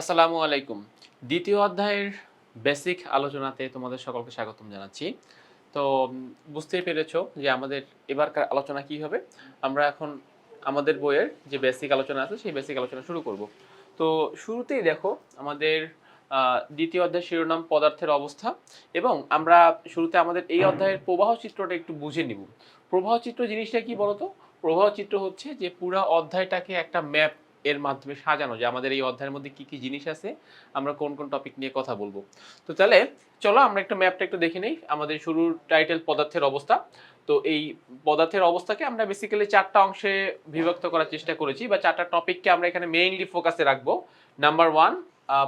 আসসালামু আলাইকুম। দ্বিতীয় অধ্যায়ের বেসিক আলোচনাতে তোমাদের সকলকে স্বাগতম জানাচ্ছি। তো বুঝতেই পেরেছ যে আমাদের এবারকার আলোচনা কি হবে? আমরা এখন আমাদের বইয়ের যে বেসিক আলোচনা আছে, সেই বেসিক আলোচনা শুরু করব। তো, শুরুতেই দেখো আমাদের দ্বিতীয় অধ্যায়ের শিরোনাম পদার্থের অবস্থা এবং আমরা শুরুতে আমাদের এই অধ্যায়ের প্রবাহ চিত্রটা একটু বুঝে নিব। প্রবাহ চিত্র জিনিসটা কি বলতো? প্রবাহ চিত্র হচ্ছে যে পুরা অধ্যায়টাকে একটা ম্যাপ এর মাধ্যমে সাজানো যে আমাদের এই অধ্যায়ের মধ্যে কি কি জিনিস আছে, আমরা কোন কোন টপিক নিয়ে কথা বলব। তো তাহলে চলো আমরা একটু ম্যাপটা একটু দেখে নেই, আমাদের শুরুর টাইটেল পদার্থের অবস্থা। তো এই পদার্থের অবস্থাকে আমরা বেসিক্যালি চারটা অংশে বিভক্ত করার চেষ্টা করেছি বা চারটা টপিককে আমরা এখানে মেইনলি ফোকাসে রাখব। নাম্বার ওয়ান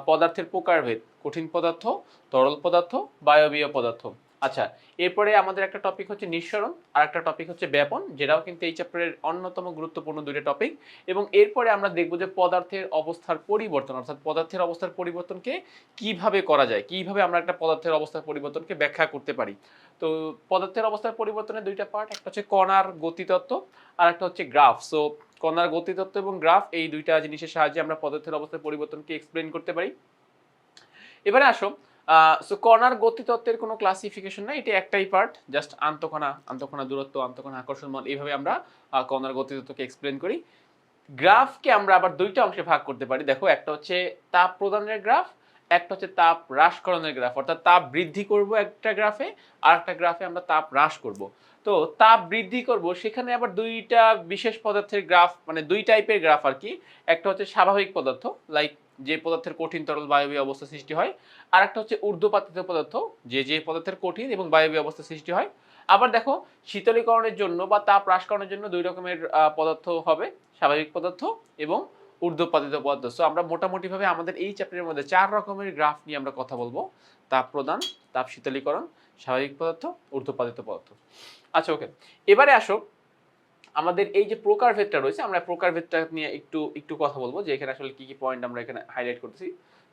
পদার্থের প্রকারভেদ, কঠিন পদার্থ, তরল পদার্থ, বায়বীয় পদার্থ। আচ্ছা এরপরে আমাদের একটা টপিক হচ্ছে নিঃসরণ, আর একটা টপিক হচ্ছে ব্যাপন, যেটাও কিন্তু এই চ্যাপ্টারের অন্যতম গুরুত্বপূর্ণ দুটো টপিক এবং এরপরে আমরা দেখব যে পদার্থের অবস্থার পরিবর্তন, অর্থাৎ পদার্থের অবস্থার পরিবর্তনকে কীভাবে করা যায়, কীভাবে আমরা একটা পদার্থের অবস্থার পরিবর্তনকে ব্যাখ্যা করতে পারি। তো পদার্থের অবস্থার পরিবর্তনের দুইটা পার্ট একটা হচ্ছে কণার গতিতত্ত্ব, আর একটা হচ্ছে গ্রাফ সো কণার গতিতত্ত্ব এবং গ্রাফ এই দুইটা জিনিসের সাহায্যে আমরা পদার্থের অবস্থার পরিবর্তনকে এক্সপ্লেন করতে পারি। এবারে আসো সো কণার গতিতত্ত্বের কোনো ক্লাসিফিকেশন নাই, এটা একটাই পার্ট জাস্ট আন্তঃকণা আন্তঃকণা দূরত্ব, আন্তঃকণা আকর্ষণ বল এইভাবে আমরা কণার গতিতত্ত্বকে এক্সপ্লেন করি। গ্রাফকে আমরা আবার দুইটা অংশে ভাগ করতে পারি। দেখো, একটা হচ্ছে তাপ প্রদানের গ্রাফ, একটা হচ্ছে তাপ হ্রাসকরণের গ্রাফ, অর্থাৎ তাপ বৃদ্ধি করব একটা গ্রাফে, আর একটা গ্রাফে আমরা তাপ হ্রাস করব। তো তাপ বৃদ্ধি করব, সেখানে আবার দুইটা বিশেষ পদার্থের গ্রাফ মানে দুই টাইপের গ্রাফ আর কি। একটা হচ্ছে স্বাভাবিক পদার্থ লাইক যে পদার্থের কঠিন তরল বায়বীয় অবস্থা সৃষ্টি হয় আর একটা হচ্ছে ঊর্ধ্বপাতিত পদার্থ, যে যে পদার্থের কঠিন এবং বায়বীয় অবস্থা সৃষ্টি হয়। আবার দেখো, শীতলীকরণের জন্য বা তাপ হ্রাসকরণের জন্য দুই রকমের পদার্থ হবে, স্বাভাবিক পদার্থ এবং ঊর্ধ্বপাতিত পদার্থ। সো আমরা মোটামুটিভাবে আমাদের এই চ্যাপ্টারের মধ্যে চার রকমের গ্রাফ নিয়ে আমরা কথা বলব। তাপ প্রদান, তাপ শীতলীকরণ, স্বাভাবিক পদার্থ, ঊর্ধ্বপাতিত পদার্থ। আচ্ছা ওকে এবারে আসো আমাদের এই যে প্রকারভেদটা রয়েছে, আমরা প্রকারভেদটা নিয়ে একটু একটু কথা বলব যে এখানে আসলে কি কি পয়েন্ট আমরা এখানে হাইলাইট করতেছি।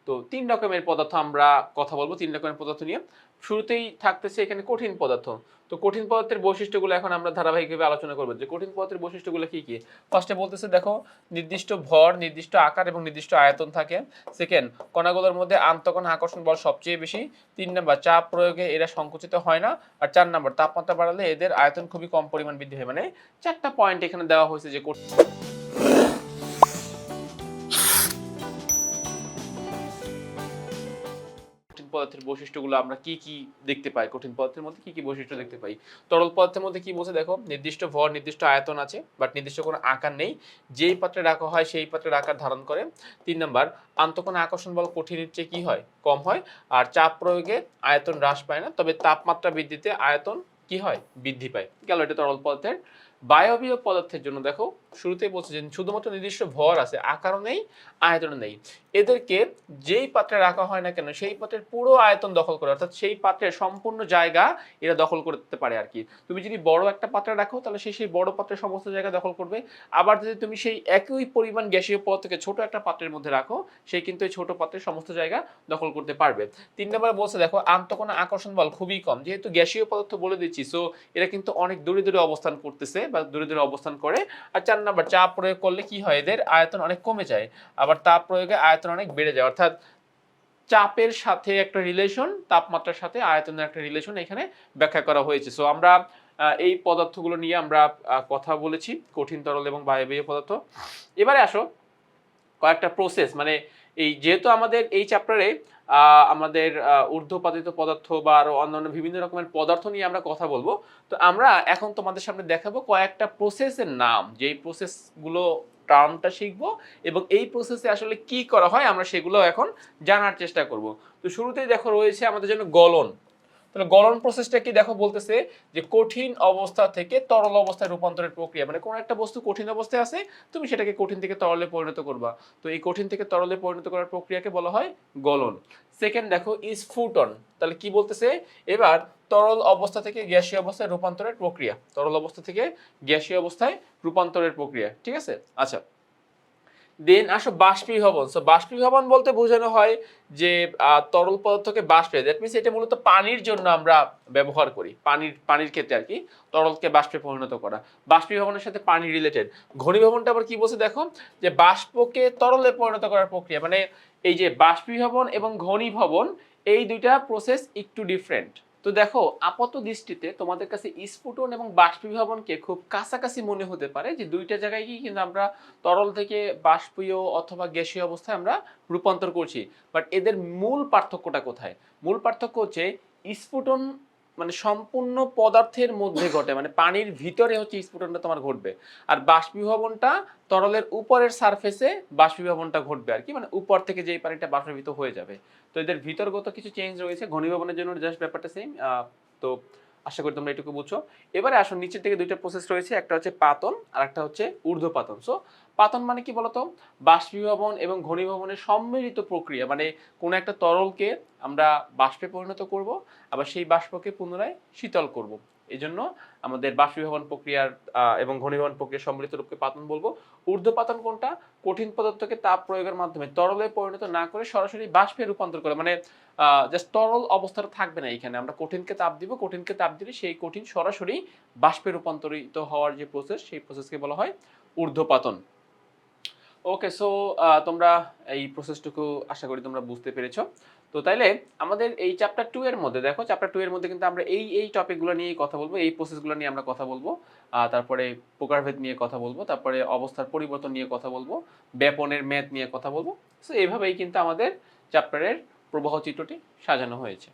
তো তিন রকমের পদার্থ আমরা কথা বলব, তিন রকমের পদার্থ নিয়ে। শুরুতেই থাকতেছে এখানে কঠিন পদার্থ। তো কঠিন পদার্থের বৈশিষ্ট্যগুলো এখন আমরা ধারাবাহিকভাবে আলোচনা করব যে কঠিন পদার্থের বৈশিষ্ট্যগুলো কি কি? ফার্স্টে বলতেছে, দেখো, নির্দিষ্ট ভর, নির্দিষ্ট আকার এবং নির্দিষ্ট আয়তন থাকে। সেকেন্ড কণাগুলোর মধ্যে আন্তঃকণা আকর্ষণ বল সবচেয়ে বেশি। তিন নাম্বার, চাপ প্রয়োগে এরা সংকুচিত হয় না। আর চার নাম্বার, তাপমাত্রা বাড়ালে এদের আয়তন খুবই কম পরিমাণ বৃদ্ধি হয়। মানে চারটা পয়েন্ট এখানে দেওয়া হয়েছে যে কঠিন পদার্থের বৈশিষ্ট্যগুলো আমরা কি কি দেখতে পাই? কঠিন পদার্থের মধ্যে কি কি বৈশিষ্ট্য দেখতে পাই? তরল পদার্থের মধ্যে কি বলছে দেখো? নির্দিষ্ট ভর, নির্দিষ্ট আয়তন আছে বাট নির্দিষ্ট কোনো আকার নেই। যেই পাত্রে রাখা হয়, সেই পাত্রের আকার ধারণ করে। তিন নাম্বার, আন্তঃকোণা আকর্ষণ বল কঠিনের চেয়ে কি হয়? কম হয়, আর চাপ প্রয়োগে আয়তন হ্রাস পায় না, তবে তাপমাত্রা বৃদ্ধিতে আয়তন কি হয়? বৃদ্ধি পায়। গেল এটা তরল পদার্থের বায়বীয় পদার্থের জন্য দেখো, শুরুতেই বলছে যে শুধুমাত্র নির্দিষ্ট ভর আছে আকারও নেই আয়তনও নেই। এদেরকে যেই পাত্রে রাখা হয় না কেন, সেই পাত্রের পুরো আয়তন দখল করে, অর্থাৎ সেই পাত্রের সম্পূর্ণ জায়গা এরা দখল করতে পারে আর কি। তুমি যদি বড় একটা পাত্রে রাখো, তাহলে সে সেই বড় পাত্রের সমস্ত জায়গা দখল করবে। আবার যদি তুমি সেই একই পরিমাণ গ্যাসীয় পদার্থকে ছোট একটা পাত্রের মধ্যে রাখো, সে কিন্তু এই ছোট পাত্রের সমস্ত জায়গা দখল করতে পারবে। তিন নম্বর বলছে দেখো, আন্তঃকোণা আকর্ষণ বল খুবই কম। যেহেতু গ্যাসীয় পদার্থ বলে দিচ্ছি সো এরা কিন্তু অনেক দূরে দূরে অবস্থান করতেছে। বা দূরে দূরে অবস্থান করে। আর চার নাম্বার চাপ প্রয়োগ করলে কি হয়? এদের আয়তন অনেক কমে যায়। আবার তাপ প্রয়োগে আয়তন অনেক বেড়ে যায়। অর্থাৎ চাপের সাথে একটা রিলেশন তাপমাত্রার সাথে আয়তনের একটা রিলেশন এখানে ব্যাখ্যা করা হয়েছে। সো আমরা এই পদার্থগুলো নিয়ে আমরা কথা বলেছি, কঠিন, তরল এবং বায়বীয় পদার্থ। এবারে আসো, কয়েকটা প্রসেস মানে এই যেহেতু আমাদের এই চ্যাপ্টারে আমাদের ঊর্ধ্বপাতিত পদার্থ বা আরও অন্যান্য বিভিন্ন রকমের পদার্থ নিয়ে আমরা কথা বলব। তো আমরা এখন তোমাদের সামনে দেখাবো কয়েকটা প্রসেসের নাম। যেই প্রসেসগুলো টার্মটা শিখব এবং এই প্রসেসে আসলে কি করা হয়, আমরা সেগুলো এখন জানার চেষ্টা করব। তো শুরুতেই দেখো রয়েছে আমাদের জন্য গলন। তাহলে গলন প্রসেসটা কি দেখো বলতেছে যে কঠিন অবস্থা থেকে তরল অবস্থায় রূপান্তরের প্রক্রিয়া মানে কোনো একটা বস্তু কঠিন অবস্থায় আছে, তুমি সেটাকে কঠিন থেকে তরলে পরিণত করবা। তো এই কঠিন থেকে তরলে পরিণত করার প্রক্রিয়াকে বলা হয় গলন। সেকেন্ড দেখো ইজ ফুটন তাহলে কি বলতেছে? এবার তরল অবস্থা থেকে গ্যাসীয় অবস্থায় রূপান্তরের প্রক্রিয়া, তরল অবস্থা থেকে গ্যাসীয় অবস্থায় রূপান্তরের প্রক্রিয়া, ঠিক আছে? আচ্ছা দেন আসো বাষ্পীভবন। সো বাষ্পীভবন বলতে বোঝানো হয় যে তরল পদার্থকে বাষ্পে দ্যাট মিনস এটা মূলত পানির জন্য আমরা ব্যবহার করি, পানির পানির ক্ষেত্রে আর কি, তরলকে বাষ্পে পরিণত করা। বাষ্পীভবনের সাথে পানি রিলেটেড ঘনীভবনটা আবার কি বলছে দেখো? যে বাষ্পকে তরলে পরিণত করার প্রক্রিয়া মানে এই যে বাষ্পীভবন এবং ঘনীভবন, এই দুইটা প্রসেস একটু ডিফারেন্ট তো দেখো, আপাত দৃষ্টিতে তোমাদের কাছে স্ফুটন এবং বাষ্পীভবনকে খুব কাছাকাছি মনে হতে পারে যে দুইটা জায়গায় কি কিন্তু আমরা তরল থেকে বাষ্পীয় অথবা গ্যাসীয় অবস্থায় আমরা রূপান্তর করছি। বাট এদের মূল পার্থক্যটা কোথায়? মূল পার্থক্য হচ্ছে স্ফুটন মানে সম্পূর্ণ পদার্থের মধ্যে ঘটে মানে পানির ভিতরে হচ্ছে স্ফুটনটা তোমার ঘটবে। আর বাষ্পীভবনটা তরলের উপরের সারফেসে বাষ্পীভবনটা ঘটবে আর কি মানে উপর থেকে যেই পানিটা বাষ্পীভূত হয়ে যাবে। তো এদের ভিতরগত কিছু চেঞ্জ রয়েছে, ঘনীভবনের জন্য জাস্ট ব্যাপারটা সেম তো আশা করি তোমরা এটুকু বুঝছ। এবারে আসো, নিচের থেকে দুইটা প্রসেস রয়েছে, একটা হচ্ছে পাতন আর একটা হচ্ছে ঊর্ধ্বপাতন সো পাতন মানে কি বলতো? বাষ্পীভবন এবং ঘনীভবনের সম্মিলিত প্রক্রিয়া মানে কোনো একটা তরলকে আমরা বাষ্পে পরিণত করব, আবার সেই বাষ্পকে পুনরায় শীতল করব। এই জন্য আমাদের বাষ্পীভবন প্রক্রিয়ার এবং ঘনীভবন প্রক্রিয়ার সম্মিলিত রূপকে পাতন বলব। ঊর্ধ্বপাতন কোনটা? কঠিন পদার্থকে তাপ প্রয়োগের মাধ্যমে তরলে পরিণত না করে সরাসরি বাষ্পে রূপান্তর করে মানে জাস্ট তরল অবস্থাটা থাকবে না এখানে। আমরা কঠিনকে তাপ দিব, কঠিনকে তাপ দিলে সেই কঠিন সরাসরি বাষ্পে রূপান্তরিত হওয়ার যে প্রসেস সেই প্রসেসকে বলা হয় ঊর্ধ্বপাতন। ওকে সো তোমরা এই প্রসেসটুকু আশা করি তোমরা বুঝতে পেরেছ। তো তাইলে আমাদের এই চ্যাপ্টার টু এর মধ্যে, দেখো চ্যাপ্টার টু এর মধ্যে কিন্তু আমরা এই এই টপিকগুলো নিয়ে কথা বলব, এই প্রসেসগুলো নিয়ে আমরা কথা বলব। তারপরে প্রকারভেদ নিয়ে কথা বলব, তারপরে অবস্থার পরিবর্তন নিয়ে কথা বলব, ব্যাপনের ম্যাথ নিয়ে কথা বলব। সো এইভাবেই কিন্তু আমাদের চ্যাপ্টারের প্রবাহ চিত্রটি সাজানো হয়েছে।